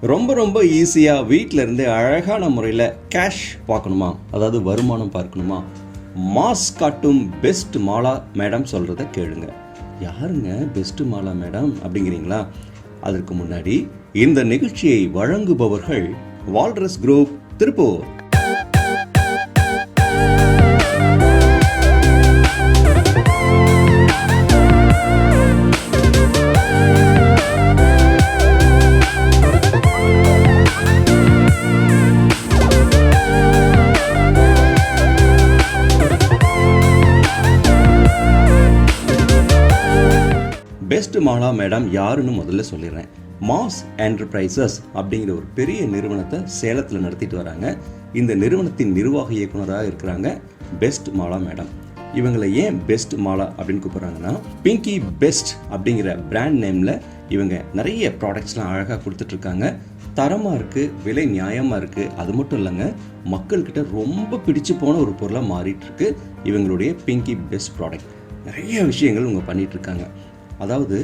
ரொம்ப ரொம்ப ஈஸியாக வீட்டில் இருந்தே அழகான முறையில் கேஷ் பார்க்கணுமா? அதாவது வருமானம் பார்க்கணுமா? மாஸ் காட்டும் பெஸ்ட் மாலா மேடம் சொல்கிறத கேளுங்க. யாருங்க பெஸ்ட் மாலா மேடம் அப்படிங்கிறீங்களா? அதற்கு முன்னாடி இந்த நிகழ்ச்சியை வழங்குபவர்கள் Walrus group Tiruppur. Best Mala madam யாருன்னு முதல்ல சொல்லிடுறேன். மாஸ் என்டர்பிரைசஸ் அப்படிங்கிற ஒரு பெரிய நிறுவனத்தை சேலத்தில் நடத்திட்டு வராங்க. இந்த நிறுவனத்தின் நிர்வாக இயக்குனராக இருக்கிறாங்க பெஸ்ட் மாலா மேடம் இவங்களை ஏன் பெஸ்ட் மாலா அப்படின்னு கூப்பிட்றாங்கன்னா பிங்கி பெஸ்ட் அப்படிங்கிற பிராண்ட் நேமில் இவங்க நிறைய ப்ராடக்ட்ஸ்லாம் அழகாக கொடுத்துட்ருக்காங்க தரமாக இருக்குது விலை நியாயமாக இருக்குது அது மட்டும் இல்லைங்க மக்கள்கிட்ட ரொம்ப பிடிச்சு போன ஒரு பொருளாக மாறிட்டுருக்கு இவங்களுடைய பிங்கி பெஸ்ட் ப்ராடக்ட் நிறைய விஷயங்கள் இவங்க பண்ணிகிட்ருக்காங்க இருக்காங்க. அதாவது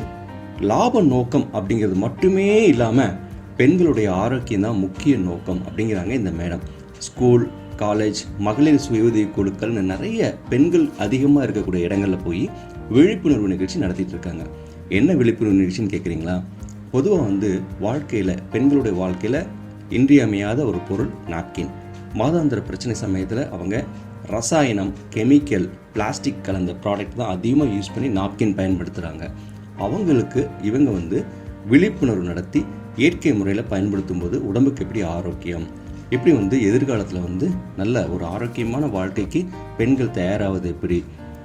லாப நோக்கம் அப்படிங்கிறது மட்டுமே இல்லாமல் பெண்களுடைய ஆரோக்கியம் தான் முக்கிய நோக்கம் அப்படிங்கிறாங்க இந்த மேடம். ஸ்கூல் காலேஜ் மகளிர் சுய உதவி குழுக்கள்னு நிறைய பெண்கள் அதிகமாக இருக்கக்கூடிய இடங்களில் போய் விழிப்புணர்வு நிகழ்ச்சி நடத்திட்டு இருக்காங்க. என்ன விழிப்புணர்வு நிகழ்ச்சின்னு கேட்குறீங்களா பொதுவாக வந்து வாழ்க்கையில் பெண்களுடைய வாழ்க்கையில் இன்றியமையாத ஒரு பொருள் நாப்கின். மாதாந்திர பிரச்சனை சமயத்தில் அவங்க ரசாயனம் கெமிக்கல் பிளாஸ்டிக் கலந்த ப்ராடக்ட் தான் அதிகமாக யூஸ் பண்ணி நாப்கின் பயன்படுத்துகிறாங்க அவங்களுக்கு இவங்க வந்து விழிப்புணர்வு நடத்தி இயற்கை முறையில் பயன்படுத்தும் போது உடம்புக்கு எப்படி ஆரோக்கியம் எப்படி வந்து எதிர்காலத்தில் வந்து நல்ல ஒரு ஆரோக்கியமான வாழ்க்கைக்கு பெண்கள் தயாராவது எப்படி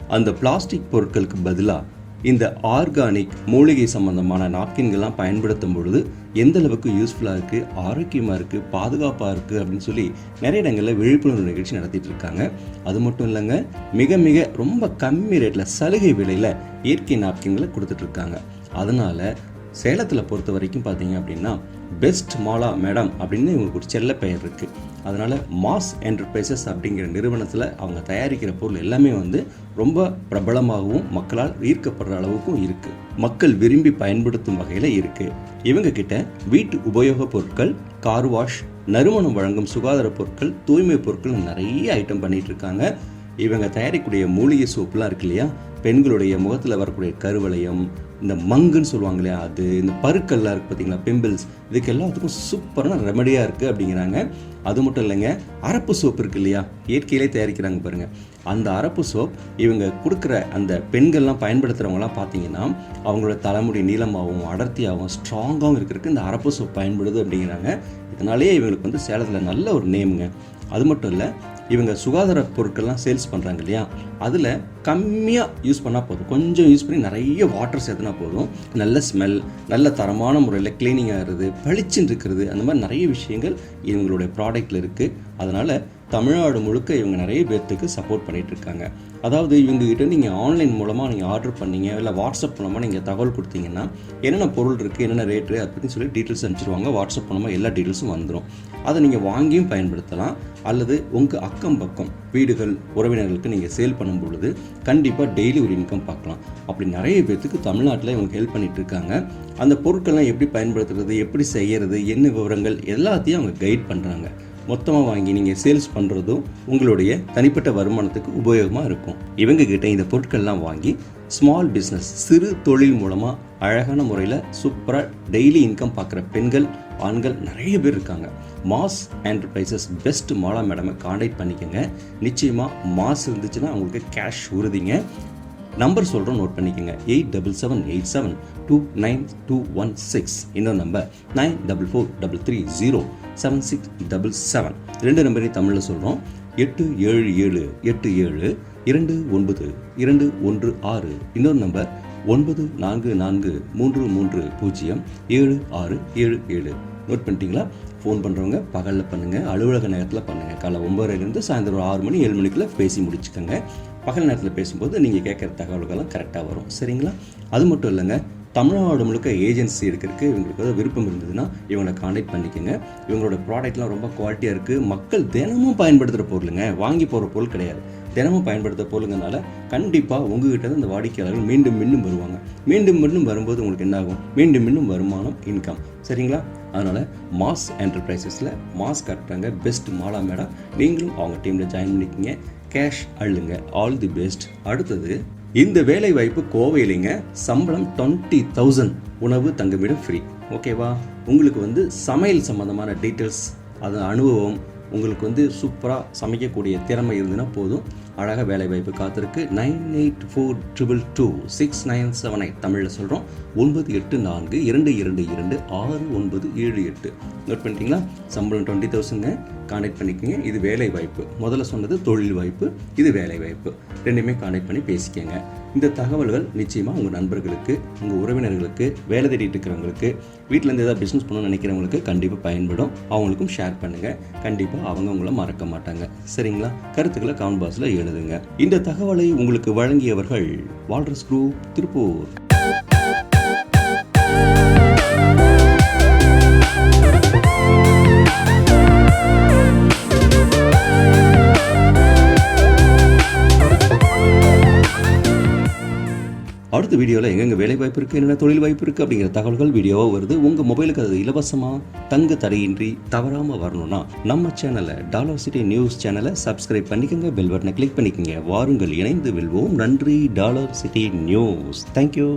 அந்த பிளாஸ்டிக் பொருட்களுக்கு பதிலாக இந்த ஆர்கானிக் மூலிகை சம்பந்தமான நாப்கின்கள்லாம் பயன்படுத்தும் பொழுது எந்த அளவுக்கு யூஸ்ஃபுல்லாக இருக்குது ஆரோக்கியமாக இருக்குது பாதுகாப்பாக இருக்குது அப்படின்னு சொல்லி நிறைய இடங்களில் விழிப்புணர்வு நிகழ்ச்சி நடத்திட்டு இருக்காங்க. அது மட்டும் இல்லைங்க மிக மிக ரொம்ப கம்மி ரேட்டில் சலுகை விலையில் இயற்கை நாப்கின்களை கொடுத்துட்ருக்காங்க அதனால் சேலத்தில் பொறுத்த வரைக்கும் பார்த்தீங்க அப்படின்னா பெஸ்ட் மாலா மேடம் அப்படின்னு இவங்களுக்கு ஒரு செல்ல பெயர் இருக்குது அதனால் மாஸ் என்டர்பிரைசஸ் அப்படிங்கிற நிறுவனத்தில் அவங்க தயாரிக்கிற பொருள் எல்லாமே வந்து ரொம்ப பிரபலமாகவும் மக்களால் ஈர்க்கப்படுற அளவுக்கும் இருக்குது மக்கள் விரும்பி பயன்படுத்தும் வகையில் இருக்குது இவங்க கிட்ட வீட்டு உபயோகப் பொருட்கள் கார் வாஷ் நறுமணம் வழங்கும் சுகாதார பொருட்கள் தூய்மை பொருட்கள் நிறைய ஐட்டம் பண்ணிகிட்ருக்காங்க இருக்காங்க. இவங்க தயாரிக்கக்கூடிய மூலிகை சோப்புலாம் இருக்கு இல்லையா? பெண்களுடைய முகத்தில் வரக்கூடிய கருவளையம் இந்த மங்குன்னு சொல்லுவாங்க இல்லையா அது இந்த பருக்கள்லாம் இருக்குது பார்த்தீங்களா பிம்பிள்ஸ் இதுக்கு எல்லாத்துக்கும் சூப்பரான ரெமடியாக இருக்குது அப்படிங்கிறாங்க. அது மட்டும் இல்லைங்க அரப்பு சோப்பு இருக்கு இல்லையா இயற்கையிலே தயாரிக்கிறாங்க பாருங்கள் அந்த அரப்பு சோப் இவங்க கொடுக்குற அந்த பெண்கள்லாம் பயன்படுத்துகிறவங்களாம் பார்த்தீங்கன்னா அவங்களோட தலைமுடி நீளமாகவும் அடர்த்தியாகவும் ஸ்ட்ராங்காகவும் இருக்கிறதுக்கு இந்த அரப்பு சோப் பயன்படுது அப்படிங்கிறாங்க. இதனாலேயே இவங்களுக்கு வந்து சேலத்தில் நல்ல ஒரு நேமுங்க அது மட்டும் இல்லை இவங்க சுகாதார பொருட்கள்லாம் சேல்ஸ் பண்ணுறாங்க இல்லையா? அதில் கம்மியாக யூஸ் பண்ணால் போதும். கொஞ்சம் யூஸ் பண்ணி நிறைய வாட்டர் சேர்த்துனா போதும். நல்ல ஸ்மெல் நல்ல தரமான முறையில் க்ளீனிங் ஆகிறது பளிச்சுன்னு இருக்கிறது அந்த மாதிரி நிறைய விஷயங்கள் இவங்களுடைய ப்ராடக்டில் இருக்குது அதனால் தமிழ்நாடு முழுக்க இவங்க நிறைய பேர்த்துக்கு சப்போர்ட் பண்ணிகிட்டு இருக்காங்க. அதாவது இவங்ககிட்ட நீங்கள் ஆன்லைன் மூலமாக நீங்கள் ஆர்டர் பண்ணீங்க இல்லை வாட்ஸ்அப் மூலமாக நீங்கள் தகவல் கொடுத்தீங்கன்னா என்னென்ன பொருள் இருக்குது என்னென்ன ரேட்டு அப்படின்னு பற்றி சொல்லி டீட்டெயில்ஸ் அனுப்பிச்சிருவாங்க. வாட்ஸ்அப் மூலமாக எல்லா டீட்டெயில்ஸும் வந்துடும் அதை நீங்கள் வாங்கியும் பயன்படுத்தலாம். அல்லது உங்கள் அக்கம் பக்கம் வீடுகள் உறவினர்களுக்கு நீங்கள் சேல் பண்ணும் பொழுது கண்டிப்பாக டெய்லி ஒரு இன்கம் பார்க்கலாம். அப்படி நிறைய பேர்த்துக்கு தமிழ்நாட்டில் இவங்க ஹெல்ப் பண்ணிட்டு இருக்காங்க. அந்த பொருட்கள்லாம் எப்படி பயன்படுத்துறது எப்படி செய்கிறது என்ன விவரங்கள் எல்லாத்தையும் அவங்க கைட் பண்ணுறாங்க மொத்தமாக வாங்கி நீங்கள் சேல்ஸ் பண்ணுறதும் உங்களுடைய தனிப்பட்ட வருமானத்துக்கு உபயோகமாக இருக்கும். இவங்க கிட்ட இந்த பொருட்கள்லாம் வாங்கி ஸ்மால் பிஸ்னஸ் சிறு தொழில் மூலமாக அழகான முறையில் சூப்பராக டெய்லி இன்கம் பார்க்குற பெண்கள் ஆண்கள் நிறைய பேர் இருக்காங்க. மாஸ் என்டர்பிரைசஸ் பெஸ்ட் மாலா மேடமை காண்டாக்ட் பண்ணிக்கோங்க. நிச்சயமாக மாஸ் இருந்துச்சுன்னா அவங்களுக்கு கேஷ் உறுதிங்க. நம்பர் சொல்கிறோம் நோட் பண்ணிக்கோங்க. Eight double seven eight seven two nine two one six இன்னொரு number nine double four double three zero seven six double seven ரெண்டு நம்பரையும் தமிழில் சொல்கிறோம் எட்டு ஏழு ஏழு எட்டு ஏழு இரண்டு ஒன்பது இரண்டு ஒன்று ஆறு. இன்னொரு நம்பர் ஒன்பது நான்கு நான்கு மூன்று மூன்று பூஜ்ஜியம் ஏழு ஆறு ஏழு ஏழு. நோட் பண்ணிட்டீங்களா? ஃபோன் பண்ணுறவங்க பகலில் பண்ணுங்கள் அலுவலக நேரத்தில் பண்ணுங்கள் காலை ஒம்பதுலேருந்து சாயந்தரம் ஆறு மணி ஏழு மணிக்குள்ளே பேசி முடிச்சுக்கோங்க. பகல் நேரத்தில் பேசும்போது நீங்கள் கேட்குற தகவல்கள்லாம் கரெக்டாக வரும். சரிங்களா? அது மட்டும் இல்லைங்க தமிழ்நாடு முழுக்க ஏஜென்சி இருக்கிறதுக்கு இவங்களுக்கு ஏதாவது விருப்பம் இருந்ததுன்னா இவங்களை காண்டாக்ட் பண்ணிக்கோங்க. இவங்களோட ப்ராடக்ட்லாம் ரொம்ப குவாலிட்டியாக இருக்குது மக்கள் தினமும் பயன்படுத்துகிற பொருளுங்க. வாங்கி போகிற பொருள் கிடையாது. தினமும் பயன்படுத்த பொருளுங்கனால கண்டிப்பாக உங்ககிட்ட இருந்து இந்த வாடிக்கையாளர்கள் மீண்டும் மீண்டும் வருவாங்க. மீண்டும் மீண்டும் வரும்போது உங்களுக்கு என்ன ஆகும் மீண்டும் மீண்டும் வருமானம் இன்கம் சரிங்களா? அதனால் மாஸ் என்டர்பிரைசஸில் மாஸ் கட்டுறாங்க. பெஸ்ட் மாலா மேடம் நீங்களும் அவங்க டீமில் ஜாயின் பண்ணிக்கிங்க. கேஷ் அள்ளுங்க. ஆல் தி பெஸ்ட் அடுத்தது இந்த வேலை வாய்ப்பு கோவையிலிங்க சம்பளம் டுவெண்ட்டி தௌசண்ட் உணவு தங்குமிடம் ஃப்ரீ ஓகேவா உங்களுக்கு வந்து சமையல் சம்மந்தமான டீட்டெயில்ஸ் அது அனுபவம் உங்களுக்கு வந்து சூப்பராக சமைக்கக்கூடிய திறமை இருந்ததுன்னா போதும். அழகாக வேலை வாய்ப்பு காத்திருக்கு. Nine eight four triple two six nine seven eight தமிழில் சொல்கிறோம் ஒன்பது எட்டு நான்கு இரண்டு இரண்டு இரண்டு ஆறு ஒன்பது ஏழு எட்டு. நோட் பண்ணிட்டீங்களா? சம்பளம் டுவெண்ட்டி தௌசண்ட்ங்க கான்டாக்ட் பண்ணிக்கோங்க. இது வேலை வாய்ப்பு. முதல்ல சொன்னது தொழில் வாய்ப்பு. இது வேலை வாய்ப்பு. ரெண்டுமே கான்டாக்ட் பண்ணி பேசிக்கோங்க. இந்த தகவல்கள் நிச்சயமாக உங்கள் நண்பர்களுக்கு உங்கள் உறவினர்களுக்கு வேலை தேடிட்டு இருக்கிறவங்களுக்கு வீட்டிலேருந்து ஏதாவது பிஸ்னஸ் பண்ணணும்னு நினைக்கிறவங்களுக்கு கண்டிப்பாக பயன்படும். அவங்களுக்கும் ஷேர் பண்ணுங்கள் கண்டிப்பாக அவங்க உங்களை மறக்க மாட்டாங்க. சரிங்களா? கருத்துக்களை கவுண்ட் பாக்ஸில் எழுதுங்க. இந்த தகவலை உங்களுக்கு வழங்கியவர்கள் வால்ரஸ் குரூப் திருப்பூர். அடுத்த வீடியோவில் எங்கெங்க வேலை வாய்ப்பு இருக்குது என்னென்ன தொழில் வாய்ப்பு இருக்குது அப்படிங்கிற தகவல்கள் வீடியோவாக வருது. உங்கள் மொபைலுக்கு அது இலவசமாக தங்கு தடையின்றி தவறாமல் வரணும்னா நம்ம சேனலை டாலர் சிட்டி நியூஸ் சேனலை சப்ஸ்கிரைப் பண்ணிக்கோங்க. பெல் பட்டனை கிளிக் பண்ணிக்கோங்க. வாருங்கள் இணைந்து வெல்வோம். நன்றி டாலர் சிட்டி நியூஸ் தேங்க்யூ